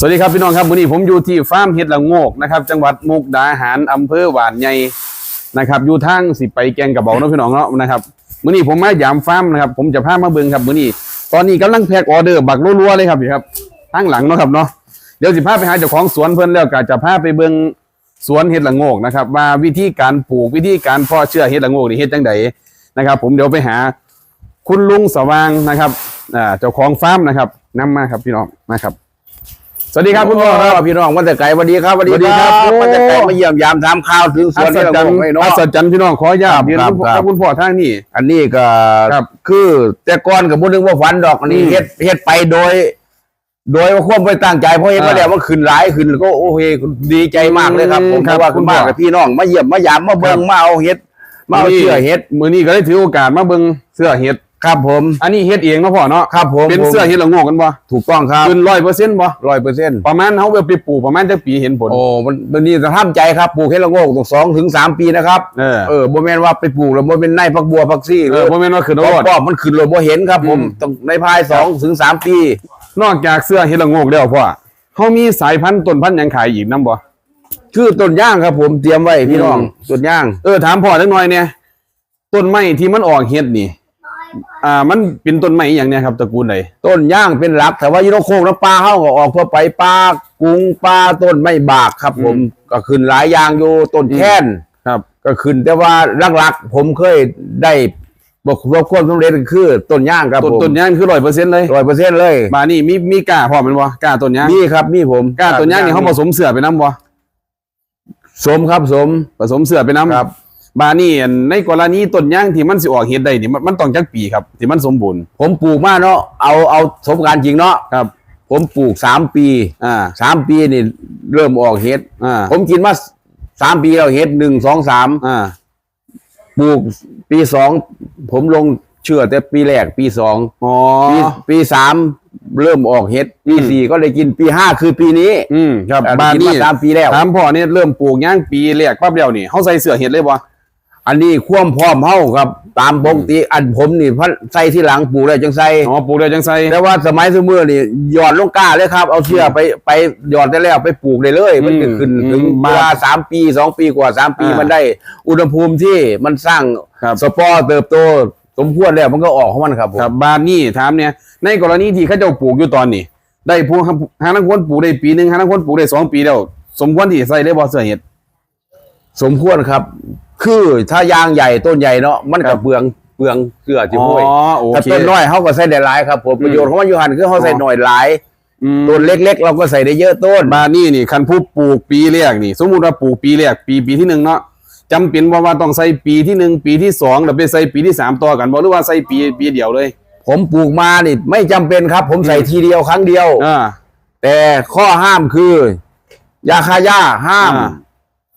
สวัสดีครับพี่น้องครับวันนี้ผมอยู่ที่ฟาร์มเห็ดละโงกนะครับ จังหวัดมุกดาหารอำเภอหวานใหญ่นะครับอยู่ทางสิไปแกงกระบอกนะพี่น้องเนาะนะครับมื้อนี้ผมมายามฟาร์มนะครับ ผมจะพามาเบิ่งครับมื้อนี้ ตอนนี้กำลังแพ็คออเดอร์บักรัวๆเลยครับพี่ครับทางหลังเนาะครับเนาะเดี๋ยวสิพาไปหาเจ้าของสวนเพิ่นแล้วก็จะพาไปเบิ่งสวนเห็ดละโงกนะครับว่าวิธีการปลูกวิธีการเพาะเชื้อเห็ดละโงกนี่เฮ็ดจังไดนะครับ ผมเดี๋ยวไปหาคุณลุงสว่างนะครับเจ้าของฟาร์มนะครับนำมาครับพี่น้องมาครับ สวัสดีครับคุณพ่อครับพี่น้องมาแต่ไกลสวัสดีครับสวัสดีสวัสดีคครัรับบโอ้มาแต่ไกลมาเยี่ยมยามถามข่าวถึงสอัวนศที่เราจรรย์บอกให้เนาะอัศจรรย์พี่น้องขออนุญาตครับเรียนครับคุณพ่อครับคุณพ่อทางนี้ อันนี้ก็ครับคือ แต่ก่อนกับพูดถึงว่าฝันดอกอันนี้อืมเฮ็ดเฮ็ดไปโดย โดยว่าควบไปตั้งใจเพราะเห็นว่าอ่าเดี๋ยวมันขึ้นหลายขึ้นแล้วก็โอเคดีใจมากเลยครับผมครับเพราะว่าคุคุณณพ่อมากกับพี่น้องมาเยี่ยมมายามมาเบิ่งครับมาเอาเฮ็ดมาเอาเชื่อเฮ็ดมือนี้ก็ได้ถือโอกาสมาเบิ่งเสื้อเห็ด ครับผม อันนี้เฮ็ดเองเนาะพ่อเนาะครับผมเป็นเสื้อเห็ดละโงกกันบ่ถูกต้องครับขึ้นร้อยเปอร์เซ็นต์บ่ร้อยเปอร์เซ็นต์ประมาณเฮาไปปลูกประมาณจักปีเห็นผลโอ้มันมันนี่จะทำใจครับปลูกเฮ็ดละโงกต้องสองถึงสามปีนะครับเออเออบ่แม่นว่าไปปลูกแล้วบ่เป็นในพักบัวพักซี่เออบ่แม่นว่าขึ้นเพรราะอดว่ามันขึ้นเลยบ่เห็นครับผมอืมต้องในภายสองถึงสามปี นอกจากเสื้อเห็ดละโงกแล้วพ่อเฮามีสายพันธุ์ต้นพันธุ์หยังขายอีกนํบ่คือต้นย่างครับ ผมเตรียมไว้พี่น้องอืมต้นย่างเออถามพ่อจักหน่อยเนี่ยต้นไม้ที่มันออกเห็ดนี่ อ่ามันเป็นต้นไม้อหย่างเนี้ยครับตระกูลใดต้นย่างเป็นหลักแต่ว่าอยูโนโคกน้ำปลาเฮาก็ออกทั่วไปปลากุ้งปลาต้นไม้บากครับผมอืมก็ขึ้นหลายอย่างอยู่ต้นแค้นครับ ก็ขึ้นแต่ว่าหลักๆผมเคยได้บอกว่าความสำเร็จคือต้นย่างครับต้นผมต้นยางคือร้อยเปอร์เซ็นต์เลยร้อยเปอร์เซ็นต์เลยบานี่มีมีกล้าพร้อมแมันบ่กล้าต้นยางมีครับมีผมกล้าต้นยางนี่เขาผสมเสือไปน้ำบ่สมครับสมผสมเสือไปน้ำครับ บานี่อันในกรณีต้นยางที่มันสิออกเห็ดได้นี่มันมันต้องจักปีครับที่มันสมบูรณ์ ผมปลูกมาเนาะเอาเอาสมการจริงเนาะครับ ผมปลูกสามปีอ่าสามปีนี่เริ่มออกเห็ดอ่าผมกินมาสามปีแล้วเห็ดหนึ่งสองสามอ่าปลูกปีสองผมลงเชื่อแต่ปีแรกปีสองอ๋อปีปีสามเริ่มออกเห็ดปีอืมสี่ก็ได้กินปีห้าคือปีนี้ อืมครับอ่บากินี่มาสามปีแล้วถามพ่อเนี่ยเริ่มปลูกยางปีแรกปั๊บเดียวนี่เขาใส่เสือเห็ดเลยบ่ อันนี้ความพร้อมเฮาครับ ตามปกติอันผมนี่พันใส่ที่หลังปลูกเลยจังใส่อ๋อปลูกเดียวจังใส่แต่ว่าสมัยสมือนี่หยอดลงกล้าเลยครับ เอาเชื่อไปไปหยอดได้แล้วไปปลูกได้เลย มันจะขึ้นถึงเวลาสามปีสองปีกว่าสามปีมันได้ อุณหภูมิที่มันสร้างครับสปอร์เติบโตสมควรแล้วมันก็ออกของมันครับผมครับบานนี่ถามเนี่ยในกรณีที่เขาเจ้าปลูกอยู่ตอนนี้ ได้ปลูกหานักคนปลูกได้ปีหนึ่งหานักคนปลูกได้สองปีแล้ว สมควรที่จะใส่ได้บ่เสือเห็ดสมควรครับ คือถ้ายางใหญ่ต้นใหญ่เนาะมันครักับบเปลืองเปลืองเกลือจิ๋วอ๋อห้วยโอถ้าเค ต้นน้อยเขาก็ใส่ได้หลายครับผมอืมประโยชน์ของมันอยู่หันคือเขาใส่หน่อยหลายอืมต้นเล็ก ๆ เราก็ใส่ได้เยอะต้นบานนี่นี่คันผู้ปลูกปีแรกนี่ สมมุติว่าปลูกปีแรกปีปีที่หนึ่งเนาะจำเป็นว่าว่าต้องใส่ปีที่หนึ่งปีที่สองแล้วไปใส่ปีที่สามต่อกันบ่หรือว่าใส่ปีปีเดียวเลยผมปลูกมานี่ไม่จำเป็นครับ ผมใส่อืมทีเดียวครั้งเดียว อ่า แต่ข้อห้ามคือ ยาฆ่าหญ้าห้าม อ่า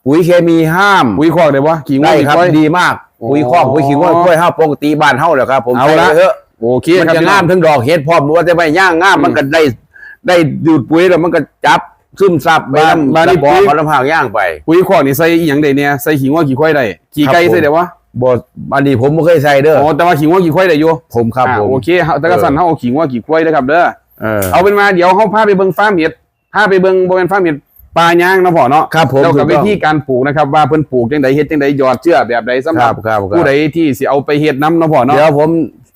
ปุ๋ยเคมีห้ามปุ๋ยคอกได้บ่ขิงได้ว่าครับปุ๋ยดีมากโอ้ปุ๋ยคอกปุ๋ยขิงว่าปุ๋ยห้าปกติบ้านเฮาแหละครับผมเอาละใส่ไว้เถอะโอเคมันครับจะพี่น้งาองมทั้งดอกเห็ดพร้อมว่าจะไม่ย่างงามอืมมันก็ได้ได้ดูดปุ๋ยแล้วมันก็จับซึมซับไปบ้านน้ำบ้านนี่น้ำบ่อปุ๋ยเขาน้ำผางย่างไป ปุ๋ยคอกนี่ใส่อีหยังได้เนี่ยใส่ขิงว่ากี่ควายได้ขี่ไก่ครับผมใส่ได้บ่บ่อันนี้ผมไม่เคยใส่เด้ออ๋อแต่ว่าขิงว่ากี่ควายได้อยู่ผมครับอ่าผมโอเคเฮาแต่ก็สั่นเฮาเอาขิงว่ากี่ควายนะครับเด้อเออเอาเป็นมาเดี๋ยวเฮาพาไปเบิ่งฟาร์มเห็ดพาไปเบิ่งบ่แม่นฟาร์มเห็ด ปลาย่างเนาะพ่อเนาะครับผมแล้วกับถูวิกต้องธีการปลูกนะครับ ว่าเพิ่นปลูกจังไดเฮ็ดจังไดหยอดเชื้อแบบใดสำหครัรับบครับครับผู้ใดที่สิเอาไปเฮ็ดน้ำเนาะพ่อเนาะเดี๋ยวผม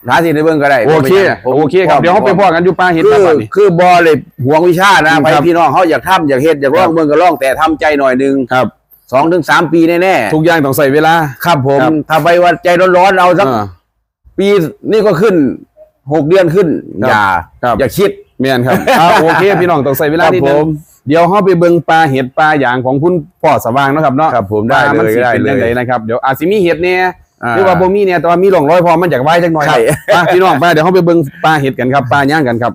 หาที่ในเบื้องก็ได้โอเคผมโอเคครับเดี๋ยวเฮาไปพ่อกันอยู่ปลาเห็ดคืครับอบัดนี้คือบอเลยห่วงวิชานะอืมไปครับพี่น้องเขาอยากทำอยากเฮ็ดอยากร้อครังบเมืองก็ร้องแต่ทำใจหน่อยหนึงครับสองถึงสามปีแน่ทุกอย่างต้องใส่เวลาๆครับผมครับถ้าไปว่าใจร้อนๆเอาสักอ่าปีนี่ก็ขึ้นหกเดือนขึ้นครับอย่าครับอย่าคิดแม่นครับอ่าโอเคพี่น้องต้องใส่เวลาครับนิดนึผงม เดี๋ยวเฮาไปเบิ่งปลาเห็ดปลาหยางของคุณพ่อสว่างเนาะครับเนาะครับผมได้ว่ามันเลยสิได้เป็นเลจังไดยนะครับเดี๋ยวอาจสิมีเห็ดเนี่ยอ่า หรือว่าบ่มีเนี่ยแต่ว่ามีร่องรอยพอมันจากไว้จักหน่อยใช่ครับไปพี่น้องไปเดี๋ยวเฮาไปเบิ่งปลาเห็ดกันครับปลาย่างกันครับ